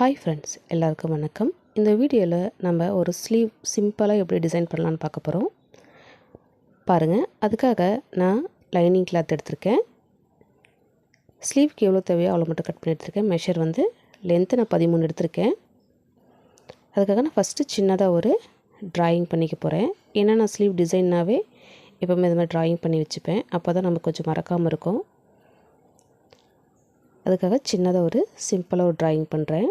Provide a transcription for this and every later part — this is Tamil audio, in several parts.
ஹாய் ஃப்ரெண்ட்ஸ் எல்லாருக்கும் வணக்கம். இந்த வீடியோவில் நம்ம ஒரு ஸ்லீவ் சிம்பிளாக எப்படி டிசைன் பண்ணலான்னு பார்க்க போகிறோம் பாருங்கள் அதுக்காக நான் லைனிங் கிளாத் எடுத்திருக்கேன். ஸ்லீவ்க்கு எவ்வளோ தேவையோ அவ்வளோ மட்டும் கட் பண்ணி எடுத்திருக்கேன். மெஷர் வந்து லென்த்து நான் பதிமூணு எடுத்திருக்கேன். அதுக்காக நான் ஃபஸ்ட்டு சின்னதாக ஒரு ட்ராயிங் பண்ணிக்க போகிறேன் ஏன்னா நான் ஸ்லீவ் டிசைன்னாவே எப்போவுமே இது மாதிரி ட்ராயிங் பண்ணி வச்சுப்பேன். அப்போ தான் நமக்கு கொஞ்சம் மறக்காமல் இருக்கும். அதுக்காக சின்னதாக ஒரு சிம்பிளாக ஒரு ட்ராயிங் பண்ணுறேன்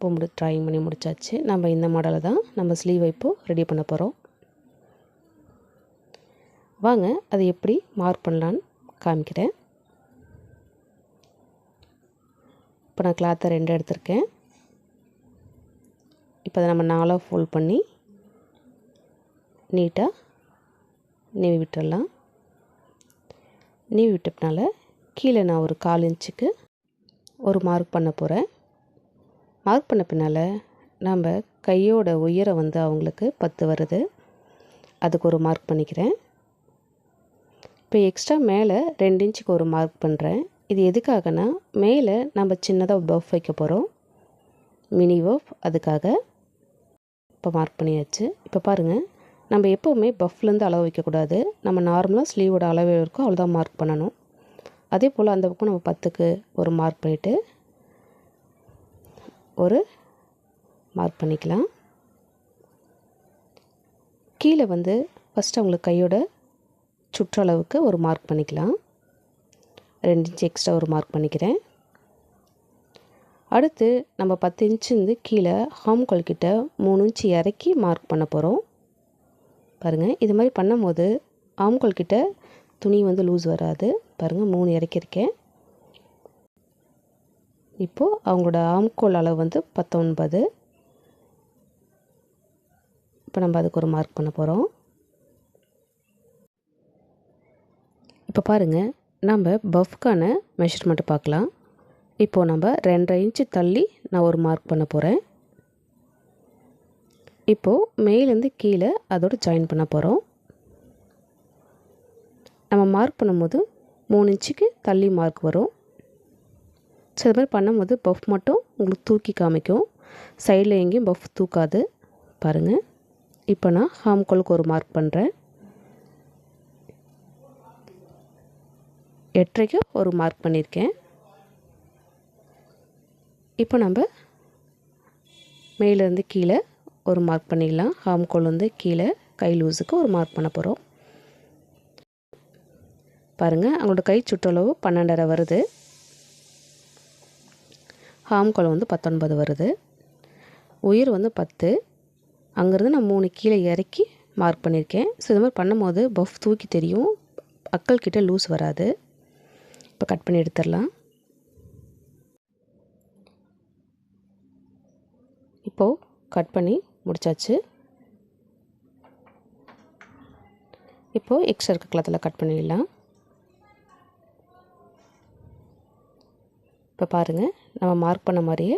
இப்போ முடி ட்ராயிங் பண்ணி முடிச்சாச்சு. நம்ம இந்த மாடலை தான் நம்ம ஸ்லீவை இப்போது ரெடி பண்ண போகிறோம் வாங்க அதை எப்படி மார்க் பண்ணலான்னு காமிக்கிறேன். இப்போ நான் கிளாத்தை ரெண்டு எடுத்திருக்கேன். இப்போ அதை நம்ம நாலாக ஃபோல்ட் பண்ணி நீட்டாக நீவி விட்டுடலாம் நீவி விட்டதுனால கீழே நான் ஒரு கால் இன்ச்சுக்கு ஒரு மார்க் பண்ண போகிறேன் மார்க் பண்ண பின்னால் நம்ம கையோட உயரம் வந்து அவங்களுக்கு பத்து வருது. அதுக்கு ஒரு மார்க் பண்ணிக்கிறேன். இப்போ எக்ஸ்ட்ரா மேலே ரெண்டு இன்ச்சுக்கு ஒரு மார்க் பண்ணுறேன் இது எதுக்காகனா மேலே நம்ம சின்னதாக பஃப் வைக்க போகிறோம் மினி பஃப் அதுக்காக இப்போ மார்க் பண்ணியாச்சு. இப்போ பாருங்கள் நம்ம எப்போவுமே பஃப்லேருந்து அளவு வைக்கக்கூடாது நம்ம நார்மலாக ஸ்லீவோட அளவு இருக்கோ அவ்வளோதான் மார்க் பண்ணணும். அதே போல் அந்த பக்கம் நம்ம பத்துக்கு ஒரு மார்க் பண்ணிவிட்டு ஒரு மார்க் பண்ணிக்கலாம். கீழே வந்து ஃபஸ்ட்டு அவங்களுக்கு கையோட சுற்றளவுக்கு ஒரு மார்க் பண்ணிக்கலாம். ரெண்டு இன்ச்சு எக்ஸ்ட்ரா ஒரு மார்க் பண்ணிக்கிறேன். அடுத்து நம்ம பத்து இன்ச்சுருந்து கீழே ஹாம் கிட்ட மூணு இன்ச்சு இறக்கி மார்க் பண்ண போகிறோம் பாருங்கள் இது மாதிரி பண்ணும்போது ஆம்கோல் கிட்ட துணி வந்து லூஸ் வராது. பாருங்கள் மூணு இறக்கியிருக்கேன். இப்போது அவங்களோட ஆம்கோல் அளவு வந்து பத்தொன்பது. இப்போ நம்ம அதுக்கு ஒரு மார்க் பண்ண போகிறோம் இப்போ பாருங்கள் நம்ம பஃப்கான மெஷர்மெண்ட்டை பார்க்கலாம். இப்போது நம்ம ரெண்டரை இன்ச்சு தள்ளி நான் ஒரு மார்க் பண்ண போகிறேன் இப்போது மேலேருந்து கீழே அதோடு ஜாயின் பண்ண போகிறோம் நம்ம மார்க் பண்ணும்போது மூணு இன்ச்சுக்கு தள்ளி மார்க் வரும். ஸோ இது மாதிரி பண்ணும்போது பஃப் மட்டும் உங்களுக்கு தூக்கி காமிக்கும். சைடில் எங்கேயும் பஃப் தூக்காது. பாருங்கள் இப்போ நான் ஹாம்கோலுக்கு ஒரு மார்க் பண்ணுறேன் எட்டரைக்கு ஒரு மார்க் பண்ணியிருக்கேன். இப்போ நம்ம மேலேருந்து கீழே ஒரு மார்க் பண்ணிடலாம். ஹாம்கோல் வந்து கீழே கை லூஸுக்கு ஒரு மார்க் பண்ண போகிறோம் பாருங்கள் அவங்களோட கை சுற்றளவு பன்னெண்டரை வருது. ஹாம்கோல் வந்து பத்தொன்பது வருது. உயிர் வந்து பத்து. அங்கேருந்து நான் மூணு கீழே இறக்கி மார்க் பண்ணியிருக்கேன் ஸோ இது மாதிரி பண்ணும்போது பஃப் தூக்கி தெரியும். அக்கள் கிட்டே லூஸ் வராது. இப்போ கட் பண்ணி எடுத்துடலாம். இப்போது கட் பண்ணி முடித்தாச்சு இப்போது எக்ஸ்ட்ரா இருக்க கிளாத்தில் கட் பண்ணிடலாம். இப்போ பாருங்கள் நம்ம மார்க் பண்ண மாதிரியே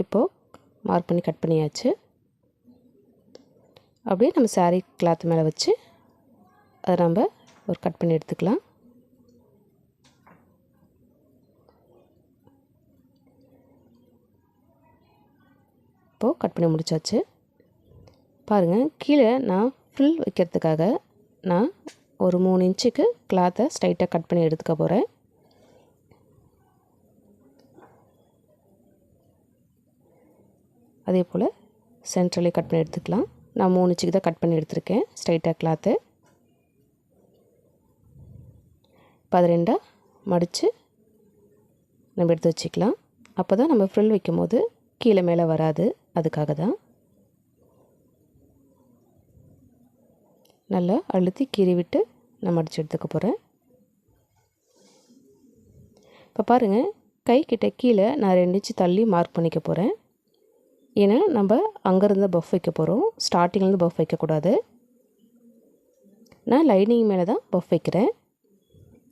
இப்போது மார்க் பண்ணி கட் பண்ணியாச்சு. அப்படியே நம்ம சாரீ கிளாத் மேலே வச்சு அதை நம்ம ஒரு கட் பண்ணி எடுத்துக்கலாம். இப்போது கட் பண்ணி முடித்தாச்சு பாருங்கள் கீழே நான் ஃபில் வைக்கிறதுக்காக நான் ஒரு மூணு இன்ச்சுக்கு கிளாத்தை ஸ்ட்ரைட்டாக கட் பண்ணி எடுத்துக்க போகிறேன் அதே போல் சென்ட்ரலே கட் பண்ணி எடுத்துக்கலாம். நான் மூணு இன்ச்சுக்கு தான் கட் பண்ணி எடுத்திருக்கேன் ஸ்ட்ரைட்டாக கிளாத்து பதிரெண்டாக மடித்து நம்ம எடுத்து வச்சுக்கலாம். அப்போ தான் நம்ம ஃப்ரில் வைக்கும் போது கீழே மேலே வராது அதுக்காக தான். நல்லா அழுத்தி கீறி விட்டு நான் மடித்து எடுத்துக்க போகிறேன் இப்போ பாருங்கள் கை கீழே நான் ரெண்டு இன்ச்சு தள்ளி மார்க் பண்ணிக்க போகிறேன் ஏன்னா நம்ம அங்கேருந்து பஃப் வைக்க போகிறோம் ஸ்டார்டிங்லேருந்து பஃப் வைக்கக்கூடாது நான் லைனிங் மேலே தான் பஃப் வைக்கிறேன்.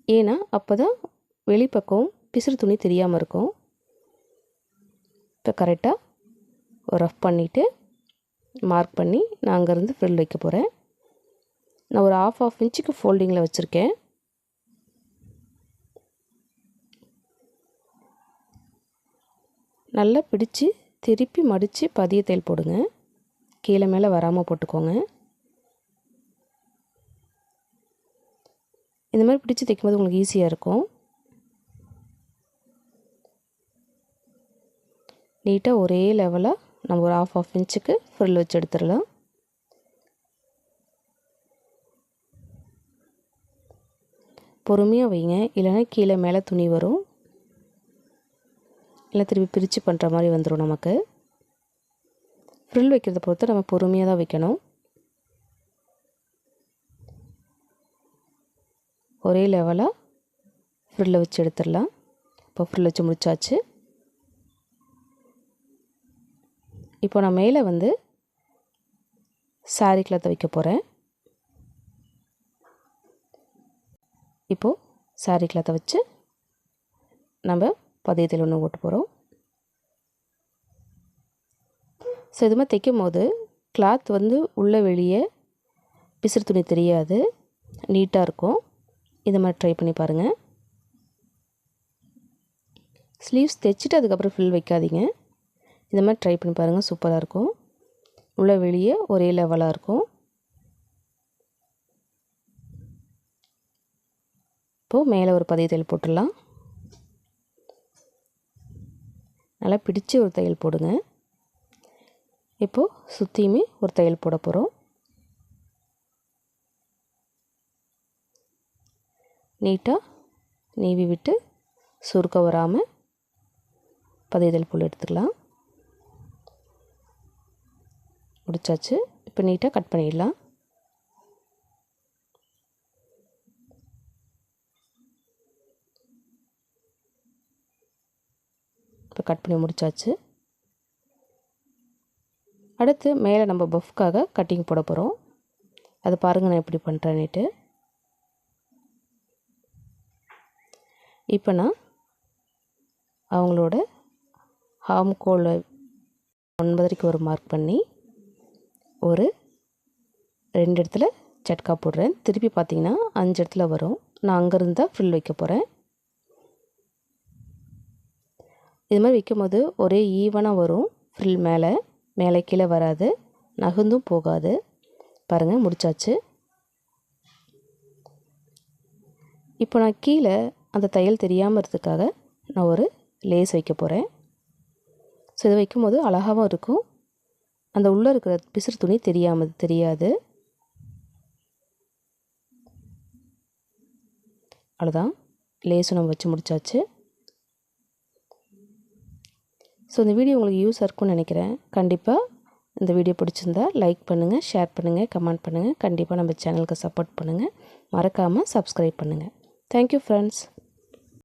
ஏன்னா அப்போ தான் வெளிப்பக்கம் பிசுறு துணி தெரியாமல் இருக்கும். இப்போ கரெக்டாக ரஃப் பண்ணிவிட்டு மார்க் பண்ணி நான் அங்கேருந்து ஃப்ரில் வைக்க போகிறேன் நான் ஒரு ஆஃப் ஆஃப் இன்ச்சுக்கு ஃபோல்டிங்கில் வச்சுருக்கேன். நல்லா பிடிச்சி திருப்பி மடித்து பதிய தேல் போடுங்க. கீழே மேலே வராமல் போட்டுக்கோங்க. இந்த மாதிரி பிடிச்சி தைக்கும்போது உங்களுக்கு ஈஸியாக இருக்கும். நீட்டாக ஒரே லெவலாக நம்ம ஒரு ஆஃப் ஆஃப் இன்ச்சுக்கு ஃப்ரில் வச்சு எடுத்துடலாம். பொறுமையாக வைங்க. இல்லைன்னா கீழே மேலே துணி வரும். இல்லை திருப்பி பிரித்து பண்ணுற மாதிரி வந்துடும் நமக்கு. ஃப்ரில் வைக்கிறத பொறுத்து நம்ம பொறுமையாக தான் வைக்கணும். ஒரே லெவலாக ஃப்ரில்லை வச்சு எடுத்துடலாம். இப்போ ஃப்ரில் வச்சு முடிச்சாச்சு. இப்போ நான் மேலே வந்து சாரீ கிளாத்தை வைக்க போகிறேன் இப்போது சாரீ கிளாத்தை வச்சு நம்ம பதியத்தில் ஒன்று ஓட்டு போகிறோம். ஸோ இது மாதிரி தைக்கும் போது கிளாத் வந்து உள்ளே வெளியே பிசிறு துணி தெரியாது. நீட்டாக இருக்கும். இது மாதிரி ட்ரை பண்ணி பாருங்கள் ஸ்லீவ்ஸ் தைச்சிட்டு அதுக்கப்புறம் ஃபில் வைக்காதீங்க. இந்த மாதிரி ட்ரை பண்ணி பாருங்கள் சூப்பராக இருக்கும். உள்ளே வெளியே ஒரே லெவலாக இருக்கும். இப்போது மேலே ஒரு பதிய தையல் போட்டுடலாம். நல்லா பிடிச்சி ஒரு தையல் போடுங்க. இப்போது சுற்றியுமே ஒரு தையல் போட போகிறோம் நீட்டாக நீவி விட்டு சுருக்க வராமல் பதியதல் புல் எடுத்துக்கலாம். முடிச்சாச்சு. இப்போ நீட்டாக கட் பண்ணிடலாம். இப்போ கட் பண்ணி முடிச்சாச்சு. அடுத்து மேலே நம்ம பஃப்காக கட்டிங் போட போகிறோம் அது பாருங்கள் நான் எப்படி பண்ணுறேன்னுட்டு இப்போ நான் அவங்களோட ஹார்ம் கோல் ஒன்பதரைக்கு ஒரு மார்க் பண்ணி ஒரு ரெண்டு இடத்துல சட்கா போடுறேன். திருப்பி பார்த்தீங்கன்னா அஞ்சு இடத்துல வரும். நான் அங்கேருந்து தான் ஃபில் வைக்க போகிறேன் இது மாதிரி வைக்கும் போது ஒரே ஈவனாக வரும். ஃப்ரில் மேலே மேலே கீழே வராது. நகுந்தும் போகாது. பாருங்கள் முடிச்சாச்சு. இப்போ நான் கீழே அந்த தையல் தெரியாமல் இருக்கிறதுக்காக நான் ஒரு லேஸ் வைக்க போகிறேன் ஸோ இதை வைக்கும்போது அழகாகவும் இருக்கும். அந்த உள்ளே இருக்கிற பிசுறு துணி தெரியாமல் தெரியாது. அவ்வளோதான் லேஸும் நம்ம வச்சு முடிச்சாச்சு. ஸோ இந்த வீடியோ உங்களுக்கு யூஸாக இருக்கும்னு நினைக்கிறேன். கண்டிப்பாக இந்த வீடியோ பிடிச்சிருந்தா லைக் பண்ணுங்கள் ஷேர் பண்ணுங்கள் கமெண்ட் பண்ணுங்கள் கண்டிப்பாக நம்ம சேனலுக்கு சப்போர்ட் பண்ணுங்கள் மறக்காமல் சப்ஸ்கிரைப் பண்ணுங்கள் தேங்க்யூ ஃப்ரெண்ட்ஸ்